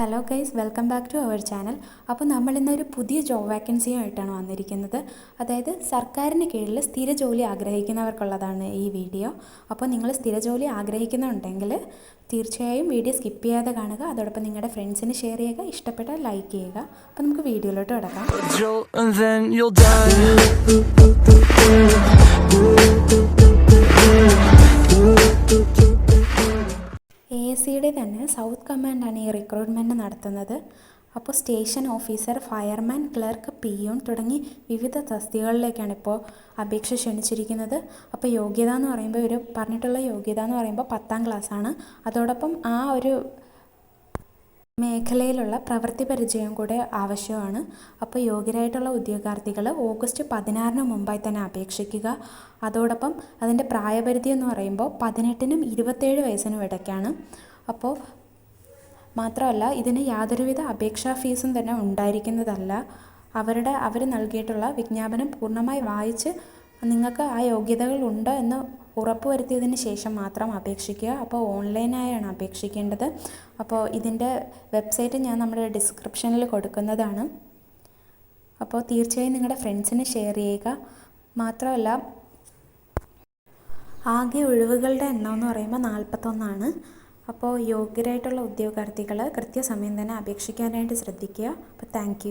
Hello guys welcome back to our channel അപ്പോൾ നമ്മൾ ഇന്നൊരു പുതിയ ജോബ് വേക്കൻസിയുമായിട്ടാണ് വന്നിരിക്കുന്നത്. അതായത് സർക്കാരിന് കീഴിൽ സ്ഥിര ജോലി ആഗ്രഹിക്കുന്നവർക്കുള്ളതാണ് ഈ വീഡിയോ അപ്പോൾ നിങ്ങൾ സ്ഥിര ജോലി ആഗ്രഹിക്കുന്നുണ്ടെങ്കിൽ തീർച്ചയായും വീഡിയോ സ്കിപ്പ് ചെയ്യാതെ കാണുക. അതോടൊപ്പം നിങ്ങളുടെ ഫ്രണ്ട്സിന് ഷെയർ ചെയ്യുക. ഇഷ്ടപ്പെട്ടാൽ ലൈക്ക് ചെയ്യുക. അപ്പോൾ നമുക്ക് വീഡിയോയിലോട്ട് കിടക്കാം. സിയുടെ തന്നെ സൗത്ത് കമാൻഡാണ് ഈ റിക്രൂട്ട്മെന്റ് നടത്തുന്നത്. അപ്പോൾ station officer fireman clerk peon തുടങ്ങി വിവിധ തസ്തികകളിലേക്കാണ് ഇപ്പോൾ അപേക്ഷ ക്ഷണിച്ചിരിക്കുന്നത്. അപ്പോൾ യോഗ്യത എന്ന് പറയുമ്പോൾ ഒരു പറഞ്ഞിട്ടുള്ള യോഗ്യത എന്ന് പറയുമ്പോൾ പത്താം ക്ലാസ്സാണ് അതോടൊപ്പം ആ ഒരു മേഖലയിലുള്ള പ്രവൃത്തി പരിചയം കൂടെ ആവശ്യമാണ്. അപ്പോൾ യോഗ്യരായിട്ടുള്ള ഉദ്യോഗാർത്ഥികൾ ഓഗസ്റ്റ് പതിനാറിന് മുമ്പായി തന്നെ അപേക്ഷിക്കുക. അതോടൊപ്പം അതിന്റെ പ്രായപരിധി എന്ന് പറയുമ്പോൾ പതിനെട്ടിനും ഇരുപത്തേഴ് വയസ്സിനും ഇടയ്ക്കാണ്. അപ്പോൾ മാത്രമല്ല ഇതിന് യാതൊരുവിധ അപേക്ഷാ ഫീസും തന്നെ ഉണ്ടായിരിക്കുന്നതല്ല. അവരുടെ അവർ നൽകിയിട്ടുള്ള വിജ്ഞാപനം പൂർണമായി വായിച്ച് നിങ്ങൾക്ക് ആ യോഗ്യതകൾ ഉണ്ട് എന്ന് ഉറപ്പുവരുത്തിയതിന് ശേഷം മാത്രം അപേക്ഷിക്കുക. അപ്പോൾ ഓൺലൈനായാണ് അപേക്ഷിക്കേണ്ടത്. അപ്പോൾ ഇതിന്റെ വെബ്സൈറ്റ് ഞാൻ നമ്മുടെ ഡിസ്ക്രിപ്ഷനിൽ കൊടുക്കുന്നതാണ്. അപ്പോൾ തീർച്ചയായും നിങ്ങളുടെ ഫ്രണ്ട്സിന് ഷെയർ ചെയ്യുക. മാത്രമല്ല ആകെ ഒഴിവുകളുടെ എണ്ണം എന്ന് പറയുമ്പോൾ നാൽപ്പത്തൊന്നാണ്. അപ്പോൾ യോഗ്യരായിട്ടുള്ള ഉദ്യോഗാർത്ഥികൾ കൃത്യസമയം തന്നെ അപേക്ഷിക്കാനായിട്ട് ശ്രദ്ധിക്കുക. അപ്പോൾ താങ്ക്